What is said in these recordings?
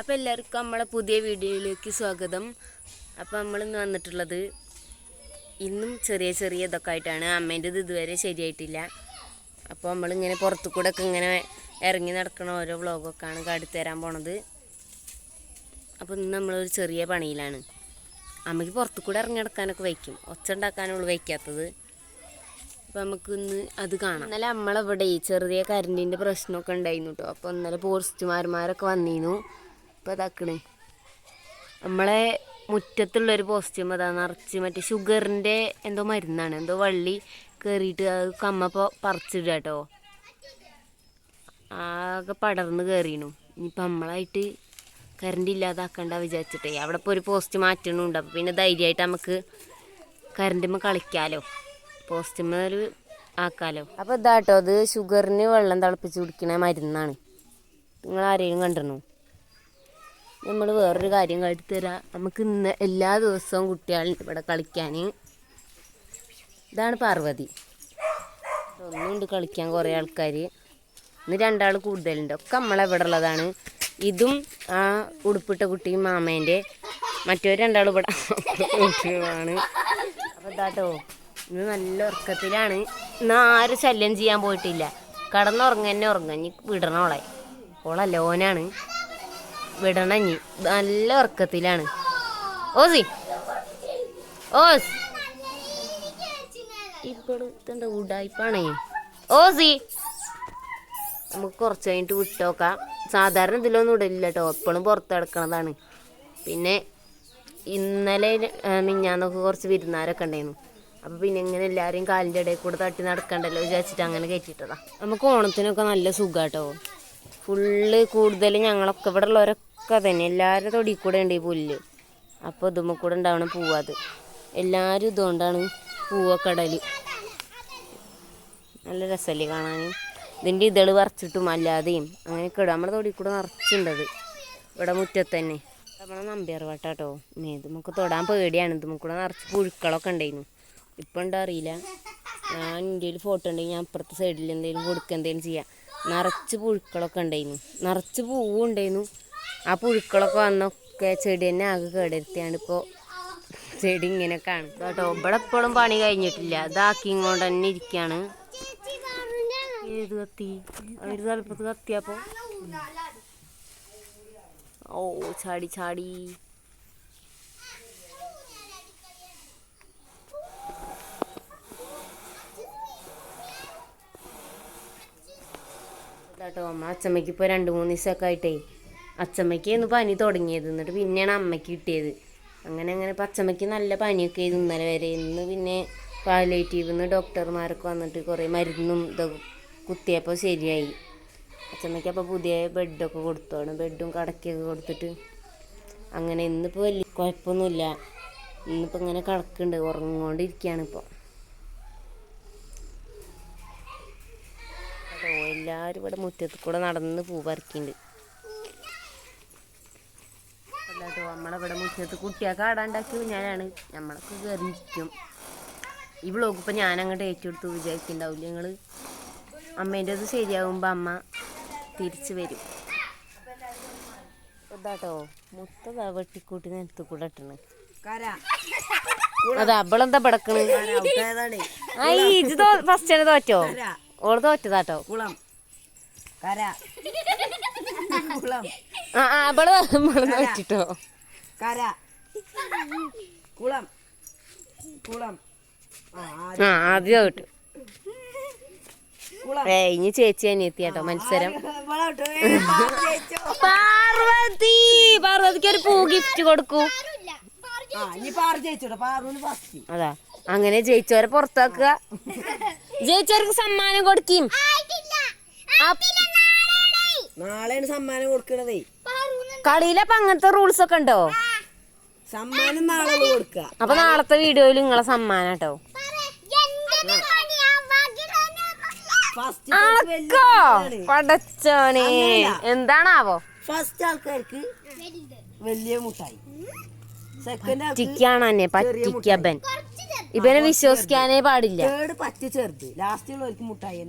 അപ്പോൾ എല്ലാവർക്കും നമ്മളെ പുതിയ വീഡിയോയിലേക്ക് സ്വാഗതം. അപ്പോൾ നമ്മളിന്ന് വന്നിട്ടുള്ളത് ഇന്നും ചെറിയ ചെറിയ ഇതൊക്കെ ആയിട്ടാണ്. അമ്മേന്റെത് ഇതുവരെ ശരിയായിട്ടില്ല. അപ്പോൾ നമ്മളിങ്ങനെ പുറത്തു കൂടെ ഒക്കെ ഇങ്ങനെ ഇറങ്ങി നടക്കണ ഓരോ വ്ളോഗൊക്കെയാണ് കാടി തരാൻ പോണത്. അപ്പോൾ ഇന്ന് നമ്മളൊരു ചെറിയ പണിയിലാണ്. അമ്മയ്ക്ക് പുറത്തു കൂടെ ഇറങ്ങി നടക്കാനൊക്കെ വയ്ക്കും. ഒച്ച ഉണ്ടാക്കാനുള്ളൂ വയ്ക്കാത്തത്. അപ്പോൾ നമുക്ക് ഇന്ന് അത് കാണാം. ഇന്നലെ നമ്മളെവിടെ ചെറിയ കരണ്ടിന്റെ പ്രശ്നമൊക്കെ ഉണ്ടായിരുന്നു കേട്ടോ അപ്പോൾ ഇന്നലെ പോസ്റ്റ്മാർമാരൊക്കെ വന്നിരുന്നു. ഇപ്പോൾ ഇതാക്കണേ. നമ്മളെ മുറ്റത്തുള്ളൊരു പോസ്റ്റും അതാ നിറച്ച് മറ്റേ ഷുഗറിന്റെ എന്തോ മരുന്നാണ് എന്തോ വള്ളി കയറിയിട്ട് അത് കമ്മ പറിച്ചിടുക കേട്ടോ ആകെ പടർന്ന് കയറിയണു ഇനിയിപ്പോൾ നമ്മളായിട്ട് കറണ്ട് ഇല്ലാതാക്കണ്ട വിചാരിച്ചിട്ടേ. അവിടെ ഇപ്പോൾ ഒരു പോസ്റ്റ് മാറ്റണുണ്ട്. അപ്പോൾ പിന്നെ ധൈര്യമായിട്ട് നമുക്ക് കറണ്ടുമ്മ കളിക്കാലോ. പോസ്റ്റുമ്മ ഒരു ആക്കാലോ. അപ്പോൾ ഇതാട്ടോ അത് ഷുഗറിന് വെള്ളം തിളപ്പിച്ച് കുടിക്കണ മരുന്നാണ്. നിങ്ങൾ ആരെയും കണ്ടിരുന്നു? നമ്മൾ വേറൊരു കാര്യം കാട്ടി തരാം. നമുക്ക് ഇന്ന് എല്ലാ ദിവസവും കുട്ടികളുണ്ട് ഇവിടെ കളിക്കാൻ ഇതാണ് പാർവതി. ഒന്നുണ്ട് കളിക്കാൻ കുറേ ആൾക്കാർ ഇന്ന് രണ്ടാൾ കൂടുതലുണ്ട്. ഒക്കെ നമ്മളെ ഇവിടെ ഉള്ളതാണ്. ഇതും ആ ഉടുപ്പിട്ട കുട്ടിയും മാമേന്റെ. മറ്റൊരു രണ്ടാൾ ഇവിടെ കുട്ടിയുമാണ്. അപ്പോൾ ഇതാട്ടോ ഇന്ന് നല്ല ഉറക്കത്തിലാണ്. ഇന്ന് ആരും ശല്യം ചെയ്യാൻ പോയിട്ടില്ല. കടന്നുറങ്ങന്നെ ഉറങ്ങി. വിടണോളെ ഓളല്ല ഓനാണ്. വിടണഞ്ഞി. നല്ല ഉറക്കത്തിലാണ്. ഓസി. ഓസ്. ഇപ്പോഴത്തെ ഇതെന്താ ഉടായിപ്പാണേ ഓസി. നമുക്ക് കുറച്ച് കഴിഞ്ഞിട്ട് വിട്ടോക്കാം. സാധാരണ ഇതിലൊന്നും ഇടില്ല കേട്ടോ എപ്പോഴും പുറത്ത് കിടക്കണതാണ്. പിന്നെ ഇന്നലെ മിഞ്ഞാന്നൊക്കെ കുറച്ച് വിരുന്നാരൊക്കെ ഉണ്ടായിരുന്നു. അപ്പോൾ പിന്നെ ഇങ്ങനെ എല്ലാവരെയും കാലിന്റെ ഇടയിൽ കൂടെ തട്ടി നടക്കണ്ടല്ലോ വിചാരിച്ചിട്ട് അങ്ങനെ കയറ്റിയിട്ടതാ. നമുക്ക് ഓണത്തിനൊക്കെ നല്ല സുഖാട്ടോ. ഫുള്ള് കൂടുതൽ ഞങ്ങളൊക്കെ ഇവിടെ ഉള്ളവരൊക്കെ തന്നെ എല്ലാവരുടെ തൊടി കൂടെ ഉണ്ട് ഈ പുല്ല്. അപ്പോൾ ഇതുമ്മ കൂടെ ഉണ്ടാവണം പൂവാത് എല്ലാവരും ഇതുകൊണ്ടാണ് പൂവക്കടൽ നല്ല രസമല്ലേ കാണാൻ ഇതിന്റെ ഇതൾ വറച്ചിട്ടും അല്ലാതെയും അങ്ങനെയൊക്കെ ഇടും. നമ്മുടെ തൊടി കൂടെ നിറച്ചുണ്ടത് ഇവിടെ മുറ്റത്ത് തന്നെ. നമ്മളെ നമ്പ്യാർ വട്ടാട്ടോ. ഇത് നമുക്ക് തൊടാൻ പേടിയാണ്. ഇത് നിറച്ച് പുഴുക്കളൊക്കെ ഉണ്ടായിരുന്നു. ഇപ്പം ഉണ്ടോ അറിയില്ല. ഞാൻ ഇന്ത്യയിൽ ഫോട്ടോ ഉണ്ടെങ്കിൽ ഞാൻ അപ്പുറത്തെ സൈഡിൽ എന്തെങ്കിലും കൊടുക്കുക എന്തെങ്കിലും ചെയ്യാം. നിറച്ച് പുഴുക്കളൊക്കെ ഉണ്ടായിരുന്നു. നിറച്ച് പൂവും ഉണ്ടായിരുന്നു ആ പുഴുക്കളൊക്കെ വന്നൊക്കെ ചെടി തന്നെ ആകെ കേടരുത്തിയാണ് ഇപ്പോൾ ചെടി ഇങ്ങനെ കാണും കേട്ടോ. ഇവിടെ എപ്പോഴും പണി കഴിഞ്ഞിട്ടില്ല. ഇതാക്കിയും കൊണ്ട് തന്നെ ഇരിക്കുകയാണ് ഏത് കത്തി? ഒരു തലപ്പത്ത് കത്തിയപ്പോൾ ഓ ചാടി ചാടി. കേട്ടോ അമ്മ അച്ചമ്മയ്ക്ക് ഇപ്പോൾ രണ്ട് മൂന്ന് ദിവസമൊക്കെ ആയിട്ടേ അച്ചമ്മയ്ക്ക് ഒന്ന് പനി തുടങ്ങിയത്. എന്നിട്ട് പിന്നെയാണ് അമ്മയ്ക്ക് കിട്ടിയത്. അങ്ങനെ അങ്ങനെ ഇപ്പം അച്ചമ്മയ്ക്ക് നല്ല പനിയൊക്കെ ആയിരുന്നു ഇന്നലെ വരെ. ഇന്ന് പിന്നെ പാലേറ്റീവ് നിന്ന് ഡോക്ടർമാരൊക്കെ വന്നിട്ട് കുറേ മരുന്നും ഇതൊക്കെ കുത്തിയപ്പോൾ ശരിയായി. അച്ചമ്മയ്ക്ക് അപ്പോൾ പുതിയ ബെഡൊക്കെ കൊടുത്തോണം. ബെഡും കടക്കൊക്കെ കൊടുത്തിട്ട് അങ്ങനെ ഇന്നിപ്പോൾ വലിയ കുഴപ്പമൊന്നുമില്ല ഇന്നിപ്പോൾ ഇങ്ങനെ കിടക്കുന്നുണ്ട്. ഉറങ്ങിക്കൊണ്ടിരിക്കുകയാണ് ഇപ്പോൾ എല്ലാവരും ഇവിടെ മുറ്റത്ത് കൂടെ നടന്ന് പൂ പറിക്കുന്നുണ്ട്. നമ്മളിവിടെ മുറ്റത്ത് കുട്ടിയൊക്കെ ആടാണ്ടാക്കി ഞാനാണ് നമ്മളൊക്കെ കയറിയിരിക്കും ഈ വ്ളോഗ് ഇപ്പം ഞാനങ്ങോട്ട് ഏറ്റെടുത്തു വിചാരിക്കുന്നുണ്ടാവില്ല. നിങ്ങൾ അമ്മേന്റെത് ശരിയാകുമ്പോൾ അമ്മ തിരിച്ചു വരും. ഇതാട്ടോ മൊത്തം വെട്ടിക്കൂട്ടി നിലത്ത് കൂടെ ഇട്ടണ് അതാ അവളെന്താ പടക്കണ്? ഇത് ഫസ്റ്റ് തോറ്റോ? ഓൾ ഓൾ തോറ്റതാട്ടോ? ആ അവൾ തോറ്റിട്ടോ? കര. കുളം. കുളം. ആ ആദ്യം. കിട്ടും ഏ ഇനി ചേച്ചി അനിയത്തിയാട്ടോ മത്സരം. പാർവതി! പാർവതിക്ക് ഒരു പൂ ഗിഫ്റ്റ് കൊടുക്കൂ. അതാ അങ്ങനെ ജയിച്ചവരെ പുറത്താക്കുക. ജയിച്ചവർക്ക് സമ്മാനം കൊടുക്കും. നാളെയാണ് സമ്മാനം കൊടുക്കണതേ. കളിയിലപ്പൊ അങ്ങനത്തെ റൂൾസ് ഒക്കെ ഉണ്ടോ? സമ്മാനം നാളെ കൊടുക്കുക. അപ്പൊ നാളത്തെ വീഡിയോയിൽ നിങ്ങളെ സമ്മാനം കേട്ടോ. പടച്ചോനെ. എന്താണാവോ? ഫസ്റ്റ് ആൾക്കാർക്ക് വലിയ മുട്ടായി. പറ്റിക്കാണ് എന്നെ പറ്റിക്കബൻ ഇവനെ വിശ്വസിക്കാനേ പാടില്ല. തേർഡ് പറ്റി ചെറുത്. ലാസ്റ്റ് ഉള്ളവർക്ക് മുട്ടായി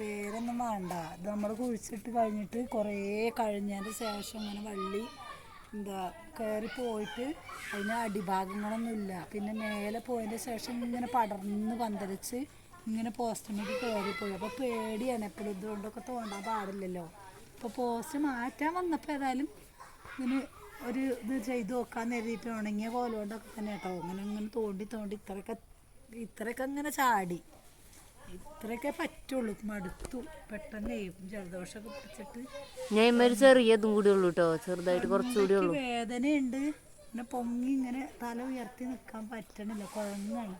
വേറൊന്നും വേണ്ട. ഇത് നമ്മൾ കുഴിച്ചിട്ട് കഴിഞ്ഞിട്ട് കുറേ കഴിഞ്ഞതിന് ശേഷം ഇങ്ങനെ വള്ളി എന്താ കയറി പോയിട്ട് അതിന് അടിഭാഗങ്ങളൊന്നുമില്ല. പിന്നെ മേലെ പോയതിന്റെ ശേഷം ഇങ്ങനെ പടർന്ന് പന്തലിച്ച് ഇങ്ങനെ പോസ്റ്റിലേക്ക് കയറിപ്പോയി അപ്പോൾ പേടിയാണ് എപ്പോഴും ഇതുകൊണ്ടൊക്കെ തോണ്ടാൻ പാടില്ലല്ലോ. അപ്പോൾ പോസ്റ്റ് മാറ്റാൻ വന്നപ്പോൾ ഏതായാലും ഇങ്ങനെ ഒരു ഇത് ചെയ്ത് നോക്കാൻ എഴുതിയിട്ട് ഉണങ്ങിയ പോലെ കൊണ്ടൊക്കെ തന്നെ കേട്ടോ. ഇങ്ങനെ ഇങ്ങനെ തോണ്ടി തോണ്ടി ഇത്രയൊക്കെ ഇത്രയൊക്കെ ഇങ്ങനെ ചാടി. ഇത്രയൊക്കെ പറ്റുള്ളൂ. മടുത്തു. പെട്ടെന്ന് ജലദോഷമൊക്കെ പിടിച്ചിട്ട്. ഞാൻ ഒരു ചെറിയതും കൂടി ഉള്ളൂ കേട്ടോ ചെറുതായിട്ട് കുറച്ചുകൂടി ഉള്ളൂ. വേദനയുണ്ട്. പിന്നെ പൊങ്ങി ഇങ്ങനെ തല ഉയർത്തി നിൽക്കാൻ പറ്റണില്ല. കുഴങ്ങാണ്.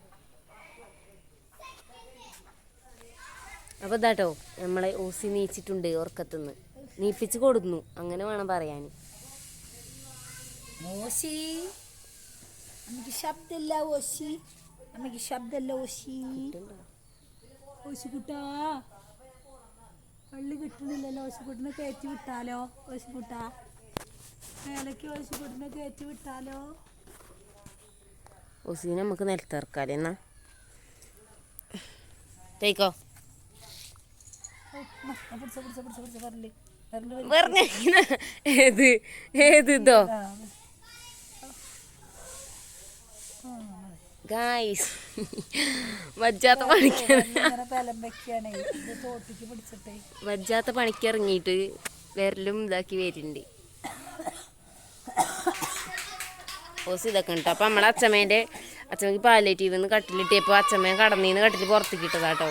അപ്പൊ ഇതാട്ടോ നമ്മളെ ഓസി നീച്ചിട്ടുണ്ട് ഉറക്കത്തുനിന്ന് നീപ്പിച്ച് കൊടുന്നു. അങ്ങനെ വേണം പറയാൻ ഓസി നമുക്ക് ശബ്ദമില്ല ഓസി നമുക്ക് ശബ്ദമില്ല ഓശി. ഓശി കുട്ടാ പള്ളി കിട്ടുന്നില്ലല്ലോ ഓശിക്കുട്ടിനെ കയറ്റി വിട്ടാലോ? ഓശിക്കുട്ട. മേലേക്ക് ഓശിക്കുട്ടിനെ കയറ്റി വിട്ടാലോ? ഓസിനെ നമുക്ക് നിലത്തിറക്കാലേ എന്നാ. വെറുതെ ഏത് ഏത് ഇതോ? ആ, ഗായ്സ് വജ്ജാത്ത പണിക്ക് വജ്ജാത്ത പണിക്ക് ഇറങ്ങിയിട്ട് വിരലും ഇതാക്കി വരുന്നുണ്ട് ഓസ് ഇതൊക്കെ ഉണ്ട്. അപ്പൊ നമ്മളെ അച്ഛമ്മേന്റെ അച്ഛമ്മക്ക് പാലേറ്റീവ് നിന്ന് കട്ടിലിട്ടിയപ്പോ അച്ഛമ്മേൻ കടന്നീന്ന് കട്ടിൽ പുറത്തേക്ക് ഇട്ടതാട്ടോ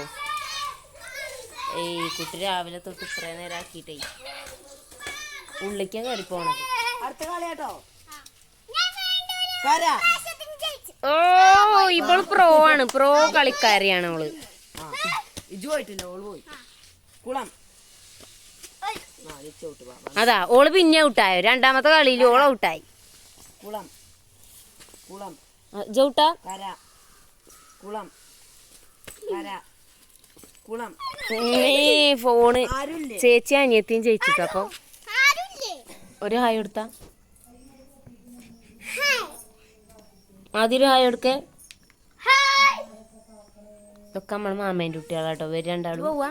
ഏയ് കുട്ടി രാവിലെ തൊട്ട് ഇത്രയും നേരം ആക്കിയിട്ടേ. ഉള്ളിക്കാൻ കയറി പോണത് അടുത്ത കളിയാട്ടോ. ഓ ഇവൾ പ്രോ ആണ്. പ്രോ കളിക്കാരിയാണ് അവൾ. അതാ ഓൾ പിന്നെ ഔട്ടായോ? രണ്ടാമത്തെ കളിയിൽ ഓൾ ഔട്ടായി. കുളം. കുളം. ജൗട്ടാ കര. കുളം. കര. കുളം. ഏ ഫോണ്. ആരുമില്ലേ ചേച്ചി അനിയത്തിയും ചേച്ചിട്ടോ അപ്പൊ? ഒരു ഹായ് കൊടുത്ത. ആദ്യം ഹായ്. എടുക്കേ ഇതൊക്കെ നമ്മളെ മാമേന്റെ കുട്ടികളാട്ടോ. ഇവർ രണ്ടാളും. പോവാ.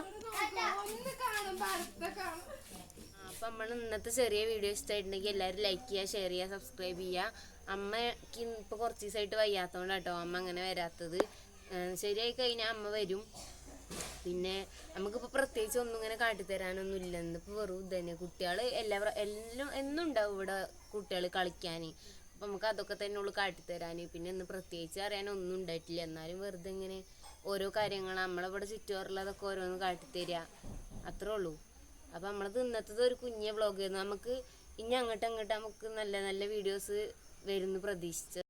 അപ്പൊ നമ്മൾ ഇന്നത്തെ ചെറിയ വീഡിയോ ഇഷ്ടമായിട്ടുണ്ടെങ്കിൽ എല്ലാവരും ലൈക്ക് ചെയ്യുക ഷെയർ ചെയ്യുക സബ്സ്ക്രൈബ് ചെയ്യുക. അമ്മയ്ക്ക് ഇപ്പൊ കുറച്ച് ദിവസമായിട്ട് വയ്യാത്തോണ്ടാട്ടോ അമ്മ അങ്ങനെ വരാത്തത്. ശരിയായി കഴിഞ്ഞാൽ അമ്മ വരും. പിന്നെ നമുക്കിപ്പോൾ പ്രത്യേകിച്ച് ഒന്നും ഇങ്ങനെ കാട്ടിത്തരാനൊന്നും ഇല്ലെന്ന്. ഇപ്പോൾ വെറും ഇത് തന്നെ കുട്ടികൾ എല്ലാ എല്ലാം എന്നും ഉണ്ടാവും ഇവിടെ കുട്ടികൾ കളിക്കാൻ അപ്പം നമുക്ക് അതൊക്കെ തന്നെ ഉള്ളു കാട്ടിത്തരാൻ പിന്നെ ഇന്ന് പ്രത്യേകിച്ച് അറിയാനൊന്നും ഉണ്ടായിട്ടില്ല. എന്നാലും വെറുതെ ഇങ്ങനെ ഓരോ കാര്യങ്ങൾ നമ്മളിവിടെ ചുറ്റുപാടുള്ളതൊക്കെ ഓരോന്ന് കാട്ടിത്തരിക അത്രേ ഉള്ളൂ. അപ്പം നമ്മൾ ഇന്നത്തത് ഒരു കുഞ്ഞ വ്ളോഗ് ആയിരുന്നു. നമുക്ക് ഇനി അങ്ങോട്ടും അങ്ങോട്ട് നമുക്ക് നല്ല നല്ല വീഡിയോസ് വരുന്നു പ്രതീക്ഷിച്ച്